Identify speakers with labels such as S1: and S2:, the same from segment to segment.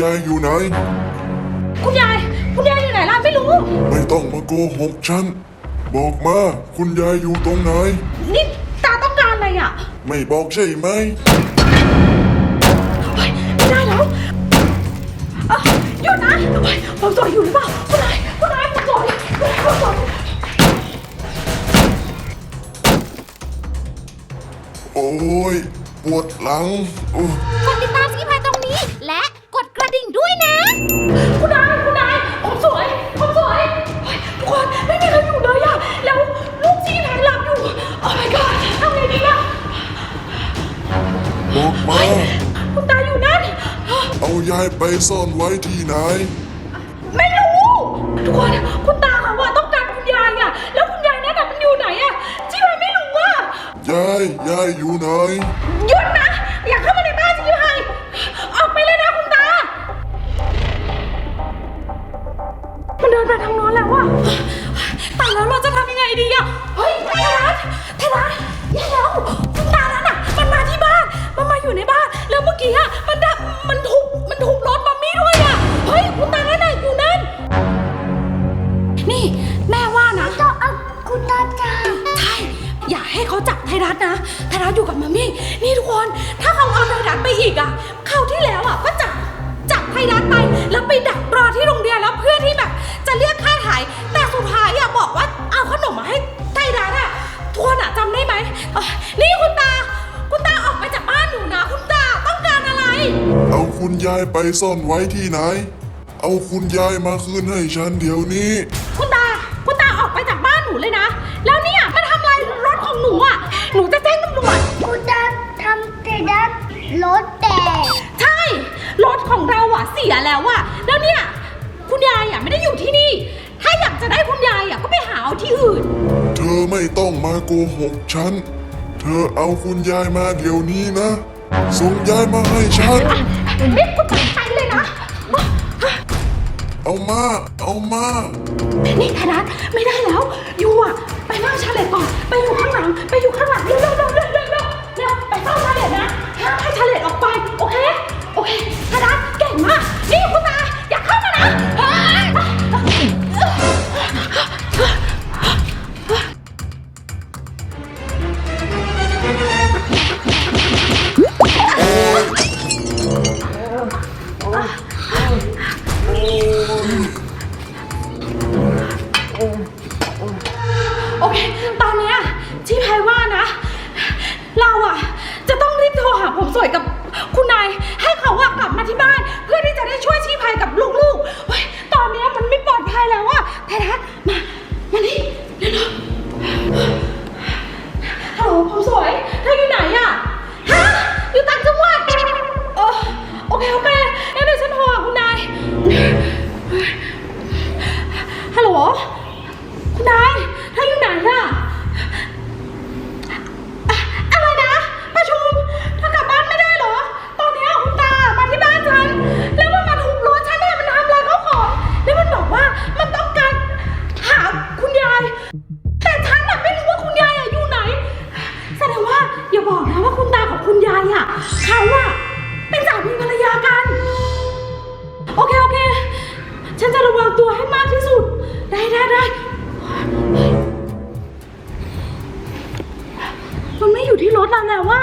S1: ยายอยู่ไหน
S2: คุณยาย คุณยายอยู่ไหนล่ะไม่รู้
S1: ไม่ต้องมาโกหกฉัน บอกมา คุณยายอยู่ตรงไหน
S2: นี่ตาต้องการอะไรอะ
S1: ไม่บอกใช่ไหม
S2: เฮ้ยไม่ได้แล้วอะหยุดนะเฮ้ยผมสวยอยู่หรือเปล่าคุณนายคุณนายผมสวยคุณนายผมสวย
S1: โอ้ย ปวดหลังโอ้
S3: กดติดตามสกิายา
S2: ยไป
S1: ซ่อนไว้ที่ไหน
S2: ไม่รู้ ทุกคนคุณตาเขาว่าต้องการคุณยายอะแล้วคุณยายนั่นน่ะมันอยู่ไหนอะชีแพนไม่รู้อะ
S1: ยาย ยายอยู่ไหน
S2: หยุดนะ อย่าเข้ามาในบ้านชีพายออกไปเลยนะคุณตา มันเดินไปทางโน้นแล้วอะตายแล้วเราจะทำยังไงดีอะเฮ้ยเทรัสเทรัสแย่แล้วคุณตานั้นอะมันมาที่บ้าน มันมาอยู่ในบ้าน แล้วเมื่อกี้อะมันดับมันายไป
S1: ซ่อนไว้ที่ไหน เอาคุณยายมาคืนให้ฉันเดี๋ยวนี้
S2: คุณตา คุณตาออกไปจากบ้านหนูเลยนะ แล้วเนี่ยมันทำอะไรรถของหนูอะหนูจะแจ้งตำรวจ
S3: คุณตาทำแต่ด้านรถแตก
S2: ใช่ รถของเราอะเสียแล้วอะแล้วเนี่ย คุณยายอะไม่ได้อยู่ที่นี่ ถ้าอยากจะได้คุณยายอะก็ไปหาเอาที่อื่น
S1: เธอไม่ต้องมาโกหกฉัน เธอเอาคุณยายมาเดี๋ยวนี้นะ ส่งยายมาให้ฉัน
S2: นี่คุณตัดใจเลยนะ
S1: เอามา เอามา
S2: นี่ธนัทไม่ได้แล้ว ยูอะไปเฝ้าชาเลตก่อน ไปอยู่ข้างหลัง ไปอยู่ข้างหลัง เร็วเร็วเร็วเร็วเร็วเร็วเร็วไปเฝ้าชาเลตนะห้ามให้ชาเลตออกไป โอเค โอเคธนัทเก่ง โอเค ตอนเนี้ยที่แพรว่านะ เราอะจะต้องรีบโทรหาผมสวยกับคุณนาย ให้เขาอะกลับมาที่บ้าน เพื่อที่จะได้ช่วยชีพายกับลูกๆเฮ้ยตอนเนี้ยมันไม่ปลอดภัยแล้วอะไททัศน์มา มานี่ ฉันจะระวังตัวให้มากที่สุด ได้ได้ได้ มันไม่อยู่ที่รถเราแล้วว่า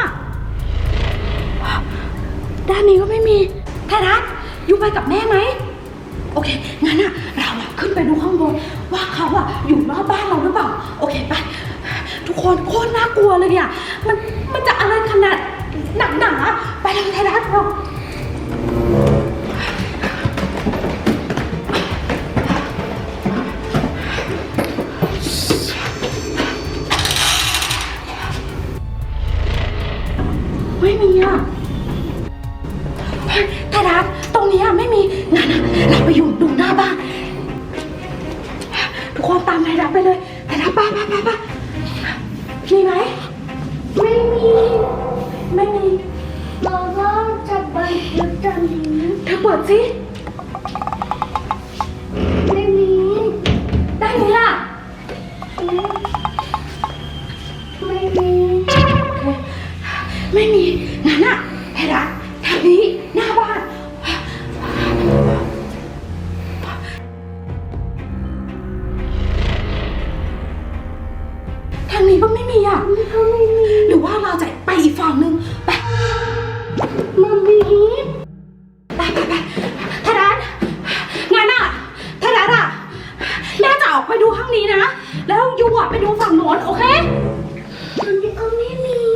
S2: ด้านนี้ก็ไม่มีไทยรัฐอยู่ไปกับแม่ไหม โอเค งั้นอะเราอะขึ้นไปดูข้างบน ว่าเขาอะอยู่รอบบ้านเราหรือเปล่า โอเคไป ทุกคนโคตรน่ากลัวเลยอะมัน มันจะอะไรขนาดหนักหนา ไปเลยไทยรัฐเรา ไม่มีอะเฮ้ยไทยรัฐตรงนี้อะไม่มีงั้นอะเราไปอยู่ดูหน้าบ้านทุกคนตามไทยรัฐไปเลยไทยรัฐไปไปไปไปมีไหม
S3: ไม่มี
S2: ไม่มี
S3: บอกว่าจะไปยุดตอนนี้
S2: เธอเปิดสิ
S3: นี้ก็
S2: ไม่
S3: มี
S2: อะก็ไม่มีหรือว่าเราจะไปอีกฝั่งนึงไปมามมี่ไปไปไปทารันงานอะทารันอะแม่จะออกไปดูห้องนี้นะ
S3: แล้วยูอะ
S2: ไปดูฝั่ง
S3: โน้น
S2: โอเค มันก็ไม่มี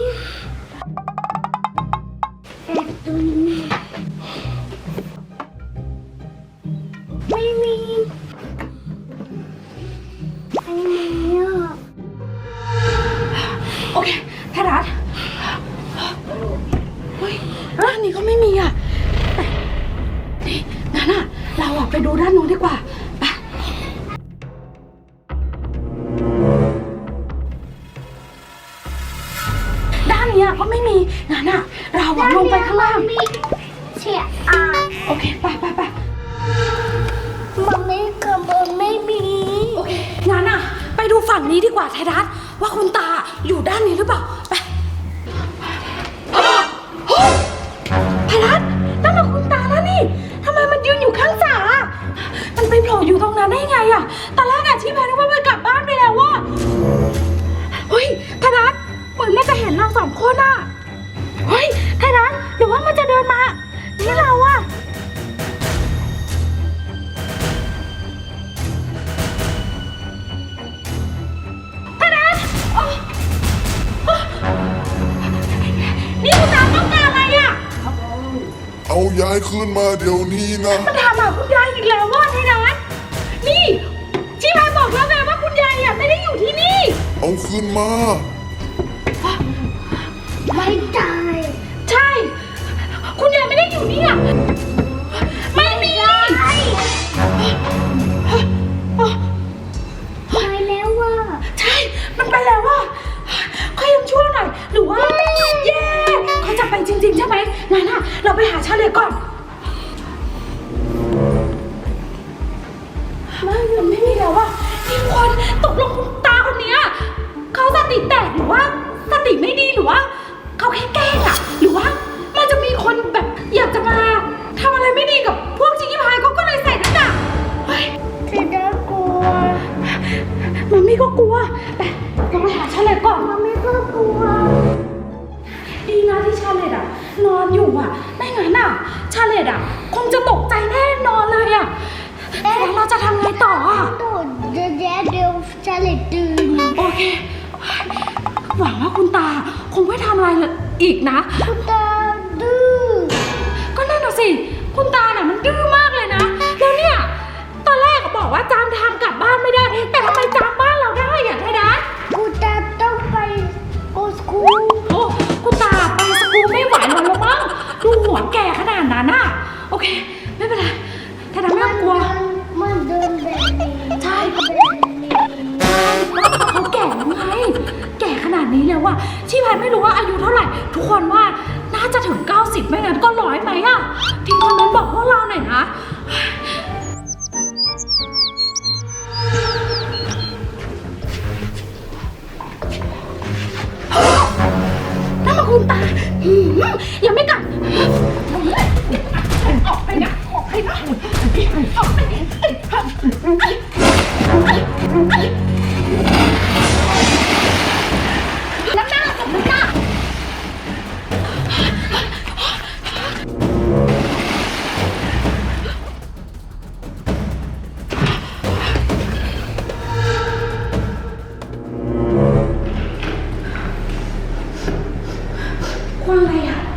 S2: ฝั่งนี้ดีกว่าไทยรัฐว่าคุณตาอยู่ด้านนี้หรือเปล่า ไปเฮ้ยไทยรัฐนั่นมันคุณตาแล้วนี่ทำไมมันยืนอยู่ข้างฝามันไปโผล่อยู่ตรงนั้นได้ไงอะตอนแรกอะที่แพนึกว่ามันกลับบ้านไปแล้วว่าเฮ้ยไทยรัฐเหมือนมันจะเห็นเราสองคนอะเฮ้ยไทยรัฐหรือว่ามันจะเดินมา นี่เราอะ
S1: เอายายคืนมาเดี๋ยวนี้นะ
S2: มันถามหาคุณยายอีกแล้วว่าไทนัทนี่ชีพายบอกแล้วไงว่าคุณยายอะไม่ได้อยู่ที่นี่
S1: เอาคืนมา
S3: ไม่ได้
S2: ใช่ คุณยายไม่ได้อยู่นี่อะ ช่ไหมงั้นอะ เราไปหาชาเลก่อนไม่มันไม่มีแล้วว่ะนี่ทุกคนตกลงคุณตาคนเนี้ยเขาสติแตกหรือว่า สติไม่ดีหรือว่าเขาแค่แกล้งอะหรือว่า มันจะมีคนแบบอยากจะมาทำอะไรไม่ดีกับพวกจิงกี้พายเขาก็เลยใส่หน้ากากเฮ้ย
S3: จะน่ากลัว
S2: มันไม่ก็กลัวแต่เราไปหาชาเลก่อน
S3: มันไม่ก็กลัว
S2: ดีนะที่ชาเลตอะ นอนอยู่อะไม่งั้นอะชาเลตอะคงจะตกใจแน่นอนเลยอะแล้วเราจะทำไงต่ออะ
S3: โดดเดี๋ยวเดี๋ยวจะเลยตื่น
S2: โอเค หวังว่าคุณตาคงไม่ทำอะไรอีกนะ
S3: คุณตาดื้อ
S2: ก็นั่นน่ะสิ คุณตาน่ะมันดื้อมากเลยนะ แล้วเนี่ย ตอนแรกบอกว่าจำทางกลับบ้านไม่ได้ แต่ทำไม อ น้ำหน้าผมน้ำหน้าควางอะไรอะ